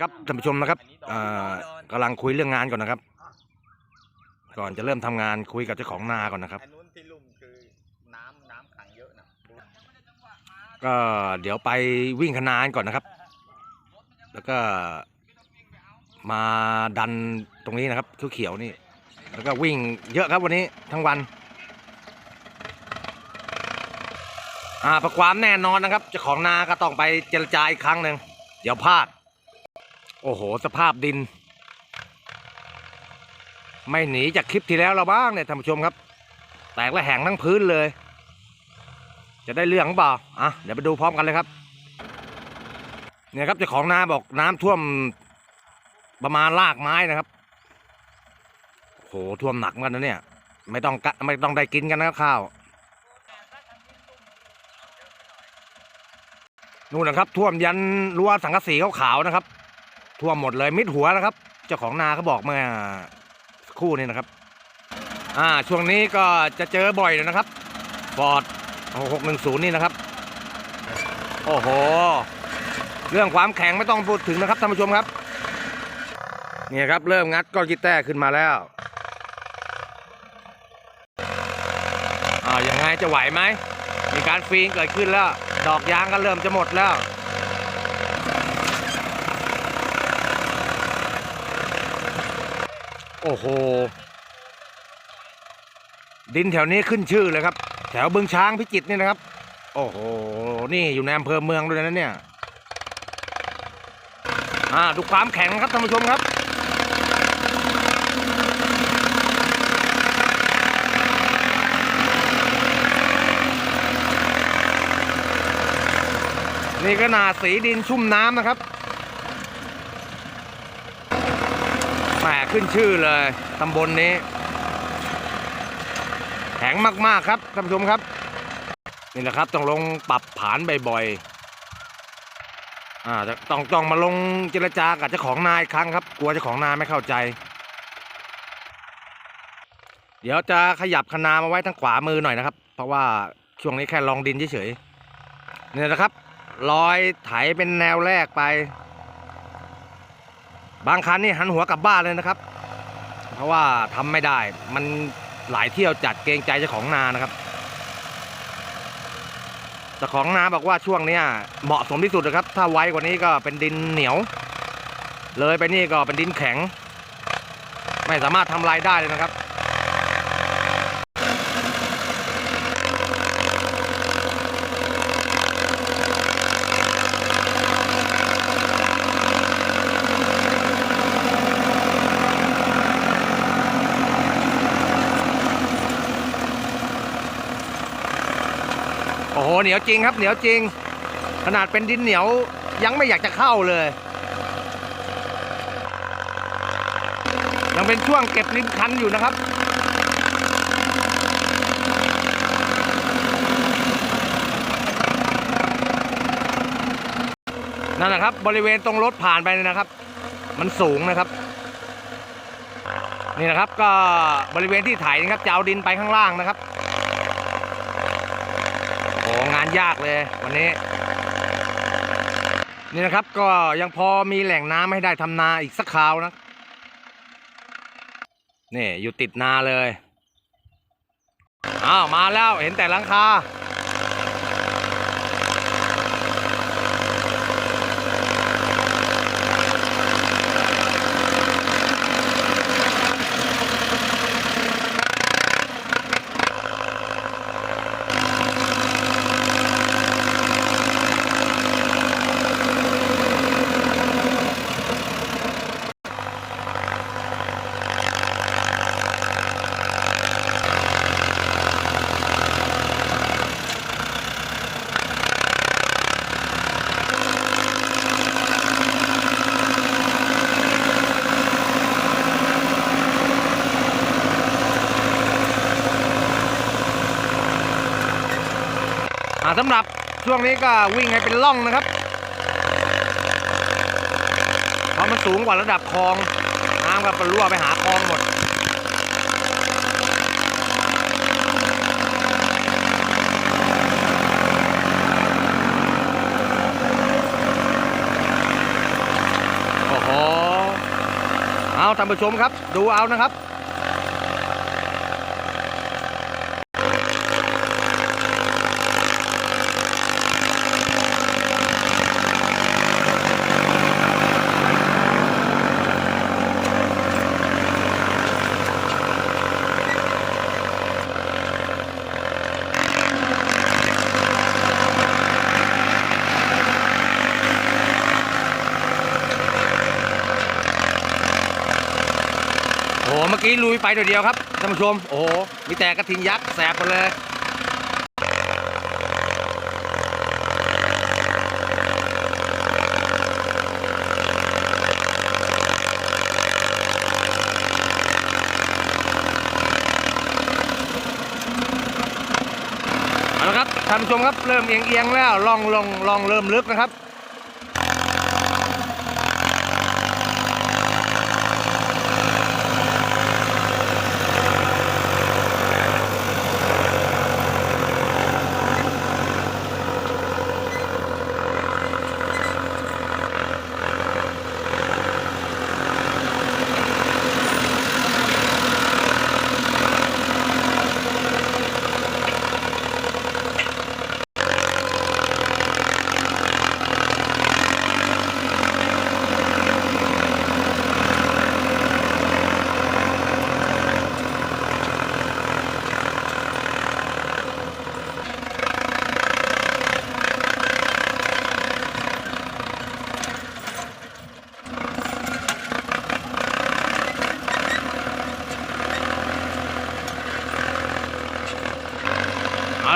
ครับท่านผู้ชมนะครับเอ่อกำลังคุยเรื่องงานก่อนนะครับ ก่อนจะเริ่มทำงานคุยกับเจ้าของนาก่อนนะครับอันนู้นที่ลุ่มคือน้ำน้ำขังเยอะนะก็เดี๋ยวไปวิ่งคณานก่อนนะครับ แล้วก็มาดันตรงนี้นะครับเขียวๆนี่ แล้วก็วิ่งเยอะครับวันนี้ทั้งวันอ่าประความแน่นอนนะครับเจ้าของนาก็ต้องไปเจรจาอีกครั้งหนึ่งเดี๋ยวพลาด โอ้โห สภาพดิน ไม่หนีจากคลิปที่แล้วเราบ้างเนี่ยท่านผู้ชมครับ แตกและแหงทั้งพื้นเลย จะได้เรื่องหรือเปล่าอะเดี๋ยวไปดูพร้อมกันเลยครับ เนี่ยครับเจ้าของนาบอกน้ำท่วมประมาณลากไม้นะครับโหท่วมหนักมือนกันนะเนี่ย ไม่ต้องไม่ต้องได้กินกันนะข้าวนู่นนะครับ ท่วมยันรั้วสังกะสีขาวๆนะครับ ท่วมหมดเลยมิดหัวนะครับ เจ้าของนาเขาบอกเมื่อคู่นี้นะครับ อ่าช่วงนี้ก็จะเจอบ่อยเลยนะครับฟอร์ดหกหนึ่งศูนย์นี่นะครับ โอ้โห เรื่องความแข็งไม่ต้องพูดถึงนะครับท่านผู้ชมครับ เนี่ยครับเริ่มงัดก้อนกีแต้ขึ้นมาแล้วอ่ายังไงจะไหวไหม มีการฟีนเกิดขึ้นแล้ว ดอกยางก็เริ่มจะหมดแล้ว โอ้โห ดินแถวนี้ขึ้นชื่อเลยครับ แถวบึงช้างพิจิตรนี่นะครับ โอ้โห นี่อยู่ในอำเภอเมืองด้วยนะเนี่ยอ่าดูความแข็งครับท่านผู้ชมครับนี่ก็นาสีดินชุ่มน้ำนะครับแห มขึ้นชื่อเลยตำบลนนี้ แข็งมากๆครับท่านผู้ชมครับ นี่แหละครับต้องลงปรับผานบ่อยๆอ่าจะต้องต้องมาลงเจรจากับเจ้าของนายครั้งครับ กลัวเจ้าของนายไม่เข้าใจ เดี๋ยวจะขยับคนามาไว้ทางขวามือหน่อยนะครับ เพราะว่าช่วงนี้แค่ลองดินเฉยๆเนี่ยนะครับ รอยไถเป็นแนวแรกไป บางคันนี่หันหัวกลับบ้านเลยนะครับ เพราะว่าทำไม่ได้มันหลายเที่ยวจัดเกรงใจเจ้าของนานะครับเจ้าของนาบอกว่าช่วงเนี้ยเหมาะสมที่สุดนะครับ ถ้าไวกว่านี้ก็เป็นดินเหนียว เลยไปนี่ก็เป็นดินแข็ง ไม่สามารถทำลายได้เลยนะครับ นียวจริงครับเหนียวจริง ขนาดเป็นดินเหนียวยังไม่อยากจะเข้าเลย ยังเป็นช่วงเก็บริมคันอยู่นะครับนั่นนะครับ บริเวณตรงรถผ่านไปเนี่ยนะครับ มันสูงนะครับ นี่นะครับก็บริเวณที่ไถนะครับจะเอาดินไปข้างล่างนะครับ โอ้งาน ยากเลยวันนี้ นี่นะครับก็ยังพอมีแหล่งน้ำให้ได้ทำนาอีกสักคราวนะนี่อยู่ติดนาเลยอ้าวมาแล้วเห็นแต่หลังคา สำหรับช่วงนี้ก็วิ่งให้เป็นล่องนะครับ เพราะมันสูงกว่าระดับคลอง น้ำก็ปรั่วไปหาคลองหมดท่านผู้ชมครับ ดูเอานะครับ โอ้โหเมื่อกี้ลุยไปตัวเดียวครับท่านผู้ชม โอ้โห มีแต่กระทิงยักษ์แสบไปเลยเอาละครับท่านผู้ชมครับเริ่มเอียงๆแล้วลองลองลองเริ่มลึกนะครับ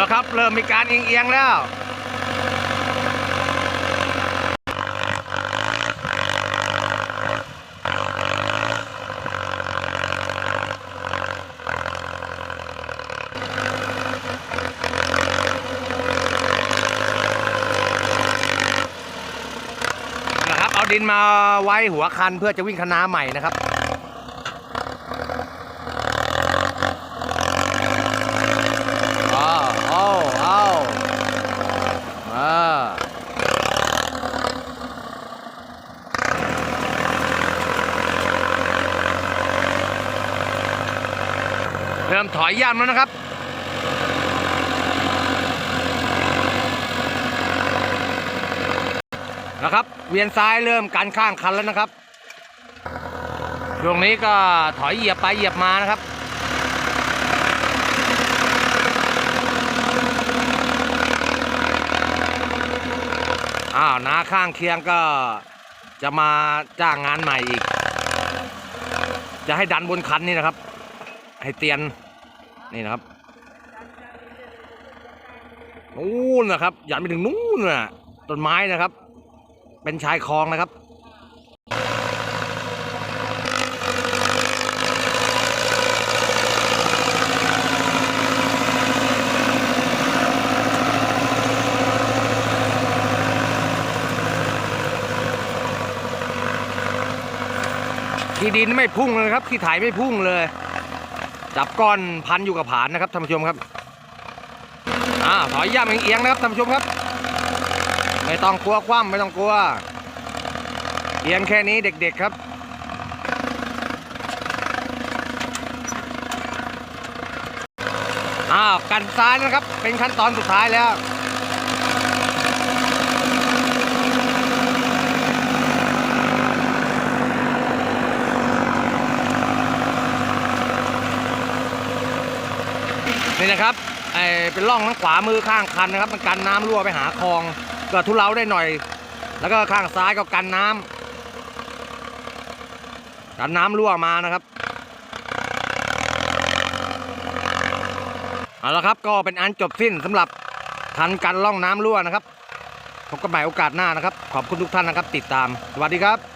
เอาละครับ เริ่มมีการเอียงๆแล้วนะครับเอาดินมาไว้หัวคันเพื่อจะวิ่งคณะใหม่นะครับ อ้าวอ้าวอ้าวอ่าเริ่มถอยย่ำแล้วนะครับนะครับเวียนซ้ายเริ่มการข้างคันแล้วนะครับช่วงนี้ก็ถอยเหยียบไปเหยียบมานะครับ อ้าวนาข้างเคียงก็จะมาจ้างงานใหม่อีก จะให้ดันบนคันนี่นะครับ ให้เตียน นี่นะครับนู่นนะครับยันไปถึงนู่นน่ะต้นไม้นะครับ เป็นชายคลองนะครับขี้ดินไม่พุ่งเลยครับขี้ถ่ายไม่พุ่งเลย จับก้อนพันอยู่กับผานนะครับท่านผู้ชมครับอ่าถอยย่ำเอียงๆนะครับท่านผู้ชมครับ ไม่ต้องกลัวคว่ำไม่ต้องกลัว เอียงแค่นี้เด็กๆครับอ้าวกันซ้ายนะครับ เป็นขั้นตอนสุดท้ายแล้ว นี่นะครับ ไอเป็นร่องทั้งขวามือข้างคันนะครับ มันกันน้ำรั่วไปหาคลองก็ทุเลาได้หน่อย แล้วก็ข้างซ้ายก็กันน้ำกันน้ำรั่วมานะครับเอาละครับก็เป็นอันจบสิ้นสำหรับทันกันร่องน้ำรั่วนะครับพบกันใหม่โอกาสหน้านะครับ ขอบคุณทุกท่านนะครับ ติดตามสวัสดีครับ